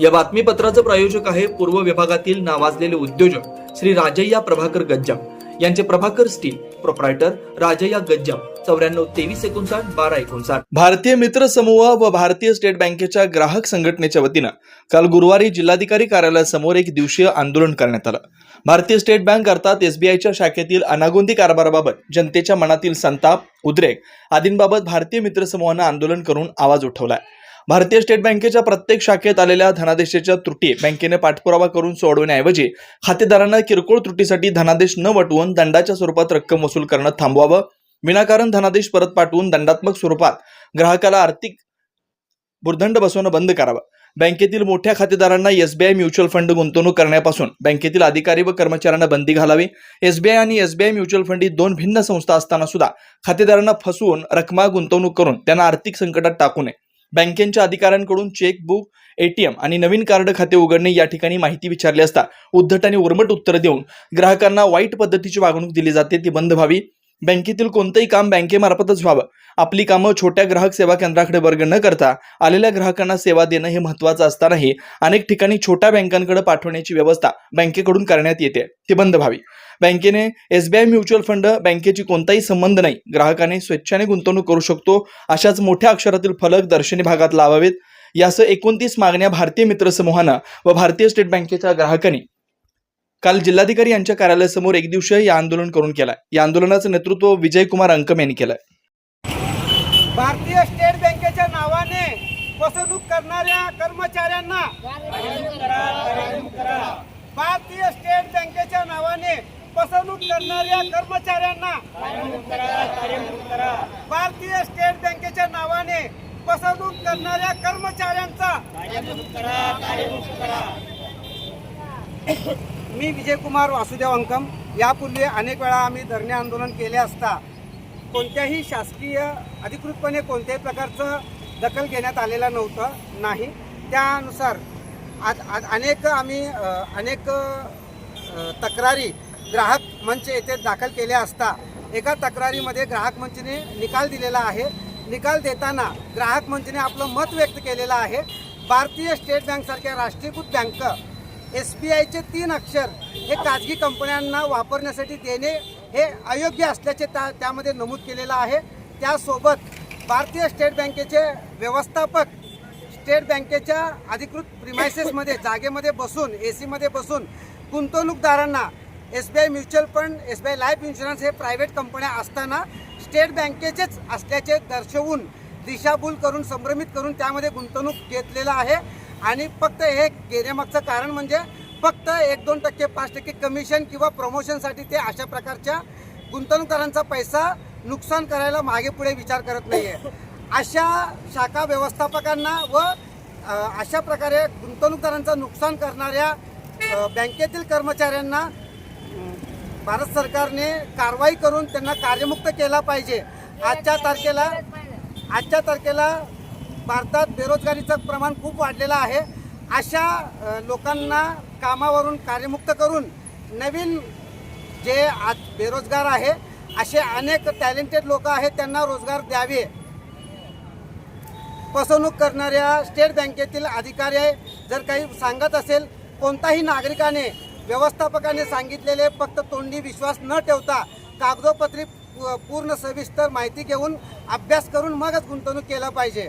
या बातमीपत्राचं प्रायोजक आहे पूर्व विभागातील नावाजलेले उद्योजक श्री राजय्या प्रभाकर गज्जाम. यांचे प्रभाकर स्टील प्रोप्रायटर राजय्या गज्जाम. चौऱ्याण्णव तेवीस एकोणसाठ बारा एकोणसाठ. भारतीय मित्र समूह व भारतीय स्टेट बँकेच्या ग्राहक संघटनेच्या वतीनं काल गुरुवारी जिल्हाधिकारी कार्यालयासमोर एक दिवसीय आंदोलन करण्यात आलं. भारतीय स्टेट बँक अर्थात एसबीआयच्या शाखेतील अनागोंदी कारभाराबाबत जनतेच्या मनातील संताप उद्रेक आदींबाबत भारतीय मित्र समूहानं आंदोलन करून आवाज उठवलाय. भारतीय स्टेट बँकेच्या प्रत्येक शाखेत आलेल्या धनादेशाच्या त्रुटी बँकेने पाठपुरावा करून सोडवण्याऐवजी खातेदारांना किरकोळ त्रुटीसाठी धनादेश न वटवून दंडाच्या स्वरूपात रक्कम वसूल करणं थांबवावं. विनाकारण धनादेश परत पाठवून दंडात्मक स्वरूपात ग्राहकाला आर्थिक भुर्दंड बसवणं बंद करावं. बँकेतील मोठ्या खातेदारांना एसबीआय म्युच्युअल फंड गुंतवणूक करण्यापासून बँकेतील अधिकारी व कर्मचाऱ्यांना बंदी घालावी. एसबीआय आणि एसबीआय म्युच्युअल फंड ही दोन भिन्न संस्था असताना सुद्धा खातेदारांना फसवून रकमा गुंतवणूक करून त्यांना आर्थिक संकटात टाकू नये. बँकेच्या अधिकाऱ्यांकडून चेकबुक एटीएम आणि नवीन कार्ड खाते उघडणे या ठिकाणी माहिती विचारली असता उद्धट आणि उर्मट उत्तर देऊन ग्राहकांना वाईट पद्धतीची वागणूक दिली जाते ती बंद व्हावी. बँकेतील कोणतंही काम बँकेमार्फतच व्हावं. आपली कामं छोट्या ग्राहक सेवा केंद्राकडे वर्ग न करता आलेल्या ग्राहकांना सेवा देणं हे महत्त्वाचं असतानाही अनेक ठिकाणी छोट्या बँकांकडे पाठवण्याची व्यवस्था बँकेकडून करण्यात येते. ती बंद व्हावी. बँकेने एसबीआय म्युच्युअल फंड बँकेची कोणताही संबंध नाही. ग्राहकाने स्वेच्छाने गुंतवणूक करू शकतो अशाच मोठ्या अक्षरातील फलक दर्शनी भागात लावावेत. यासह एकोणतीस मागण्या भारतीय मित्र समूहानं व भारतीय स्टेट बँकेच्या ग्राहकांनी काल जिल्हाधिकारी यांच्या कार्यालयासमोर एक दिवसीय या आंदोलन करून केलाय. या आंदोलनाचं नेतृत्व विजयकुमार अंकम यांनी केलंय. भारतीय स्टेट बँकेच्या नावाने फसवणूक करणाऱ्या कर्मचाऱ्यांना भारतीय स्टेट बँकेच्या नावाने फसवणूक करणाऱ्या कर्मचाऱ्यांना भारतीय स्टेट बँकेच्या नावाने फसवणूक करणाऱ्या कर्मचाऱ्यांचा मी विजयकुमार वासुदेव अंकम. यापूर्वी अनेक वेळा आम्ही धरणे आंदोलन केले असता कोणत्याही शासकीय अधिकृतपणे कोणत्याही प्रकारचं दखल घेण्यात आलेलं नव्हतं नाही. त्यानुसार आज आज अनेक आम्ही अनेक तक्रारी ग्राहक मंच येथे दाखल केल्या असता एका तक्रारीमध्ये ग्राहक मंचने निकाल दिलेला आहे. निकाल देताना ग्राहक मंचने आपलं मत व्यक्त केलेलं आहे. भारतीय स्टेट बँकसारख्या राष्ट्रीयकृत बँक एस बी आयचे तीन अक्षर हे खाजगी कंपन्यांना वापरण्यासाठी देणे हे अयोग्य असल्याचे त्या त्यामध्ये नमूद केलेलं आहे. त्यासोबत भारतीय स्टेट बँकेचे व्यवस्थापक स्टेट बँकेच्या अधिकृत प्रिमायसेसमध्ये जागेमध्ये बसून ए सीमध्ये बसून गुंतवणूकदारांना S B I mutual fund S B I life insurance हे प्रायव्हेट कंपन्या असताना स्टेट बँकेचेच असल्याचे दर्शवून दिशाभूल करून संभ्रमित करून त्यामध्ये गुंतवणूक घेतलेलं आहे. आणि फक्त हे घेण्यामागचं कारण म्हणजे फक्त एक दोन टक्के पाच टक्के कमिशन किंवा प्रमोशनसाठी ते अशा प्रकारच्या गुंतवणूकदारांचा पैसा नुकसान करायला मागे पुढे विचार करत नाही आहे अशा शाखा व्यवस्थापकांना व अशा प्रकारे गुंतवणूकदारांचं नुकसान करणाऱ्या बँकेतील कर्मचाऱ्यांना भारत सरकारने कारवाई करून त्यांना कार्यमुक्त केला पाहिजे. आजच्या तारखेला आजच्या तारखेला भारतात बेरोजगारीचं प्रमाण खूप वाढलेलं आहे. अशा लोकांना कामावरून कार्यमुक्त करून नवीन जे आज बेरोजगार आहे असे अनेक टॅलेंटेड लोक आहेत त्यांना रोजगार द्यावे. फसवणूक करणाऱ्या स्टेट बँकेतील अधिकारी जर काही सांगत असेल कोणताही नागरिकाने व्यवस्थापकाने सांगितलेले फक्त तोंडी विश्वास न ठेवता कागदोपत्री पूर्ण सविस्तर माहिती घेऊन अभ्यास करून मगच गुंतवणूक केलं पाहिजे.